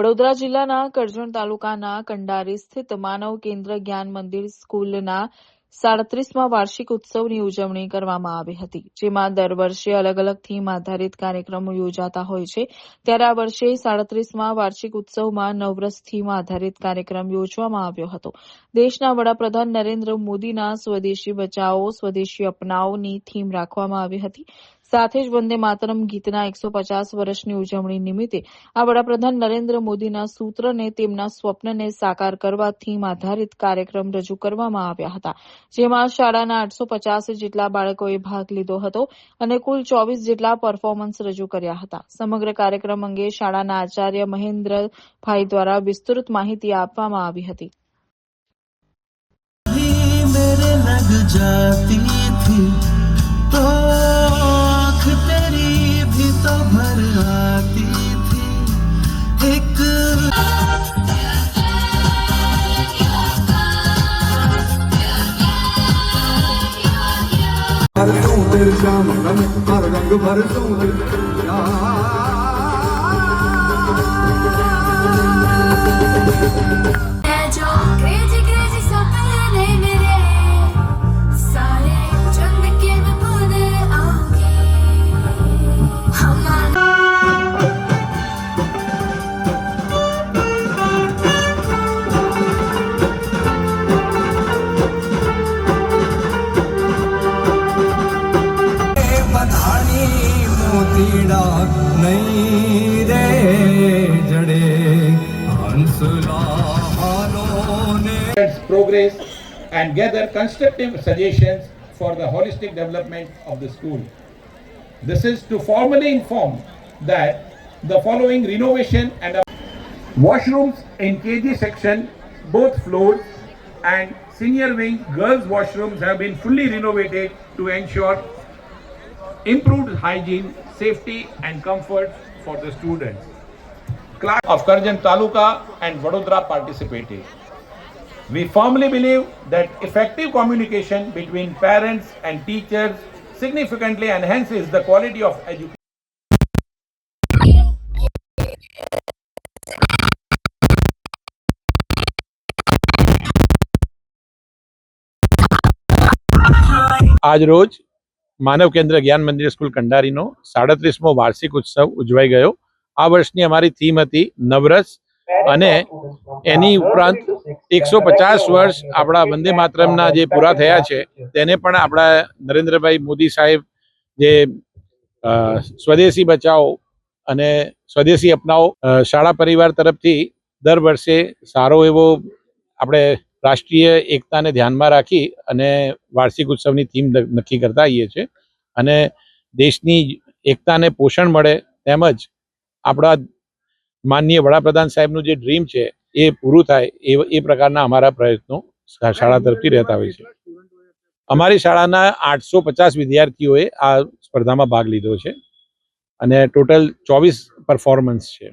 વડોદરા જિલ્લાના કરજણ તાલુકાના કંડારી સ્થિત માનવ કેન્દ્ર જ્ઞાન મંદિર સ્કૂલના સાડત્રીસમાં વાર્ષિક ઉત્સવની ઉજવણી કરવામાં આવી હતી, જેમાં દર વર્ષે અલગ અલગ થીમ આધારિત કાર્યક્રમો યોજાતા હોય છે. ત્યારે આ વર્ષે સાડત્રીસમાં વાર્ષિક ઉત્સવમાં નવરસ થીમ આધારિત કાર્યક્રમ યોજવામાં આવ્યો હતો. દેશના વડાપ્રધાન નરેન્દ્ર મોદીના સ્વદેશી બચાવો, સ્વદેશી અપનાવોની થીમ રાખવામાં આવી હતી. સાથે જ વંદે માતરમ ગીતના એકસો પચાસ વર્ષની ઉજવણી નિમિત્તે આ વડાપ્રધાન નરેન્દ્ર મોદીના સૂત્રને તેમના સ્વપ્નને સાકાર કરવા થીમ આધારિત કાર્યક્રમ રજૂ કરવામાં આવ્યા હતા. જેમાં શાળાના આઠસો પચાસ જેટલા બાળકોએ ભાગ લીધો હતો અને કુલ ચોવીસ જેટલા પરફોર્મન્સ રજૂ કર્યા હતા. સમગ્ર કાર્યક્રમ અંગે શાળાના આચાર્ય મહેન્દ્રભાઈ દ્વારા વિસ્તૃત માહિતી આપવામાં આવી હતી. வார்த்தைக்கு மறுத்தூது மனம் மறுதங்கு மறுத்தூது મોતીડા નહીં રે જડે હંસલાનો ને students' progress and gather constructive suggestions for the holistic development of the school. This is to formally inform that the following renovation and washrooms in KG section, both floors, and senior wing girls' washrooms have been fully renovated to ensure improved hygiene, safety, and comfort for the students. Class of Karjan Taluka and Vadodara participated. We firmly believe that effective communication between parents and teachers significantly enhances the quality of education. આજ રોજ માનવ કેન્દ્ર જ્ઞાન મંદિર school કંડારીનો સાડત્રીસમો વાર્ષિક ઉત્સવ ઉજવાઈ ગયો. આ વર્ષની અમારી થીમ હતી નવરસ અને એની ઉપરાંત એકસો પચાસ વર્ષ આપણા વંદે માતરમના જે પૂરા થયા છે, તેને પણ આપણા નરેન્દ્રભાઈ મોદી સાહેબ જે સ્વદેશી બચાવો અને સ્વદેશી અપનાવો શાળા પરિવાર તરફથી દર વર્ષે સારો એવો આપણે રાષ્ટ્રીય એકતાને ધ્યાનમાં રાખી અને વાર્ષિક ઉત્સવની થીમ નક્કી કરતા આવીએ છીએ. અને દેશની એકતાને પોષણ મળે તેમજ આપણા માનનીય વડાપ્રધાન સાહેબનું જે ડ્રીમ છે એ પૂરું થાય એ એ પ્રકારના અમારા પ્રયત્નો શાળા તરફથી રહેતા હોય છે. અમારી શાળાના આઠસો પચાસ વિદ્યાર્થીઓએ આ સ્પર્ધામાં ભાગ લીધો છે અને ટોટલ ચોવીસ પરફોર્મન્સ છે.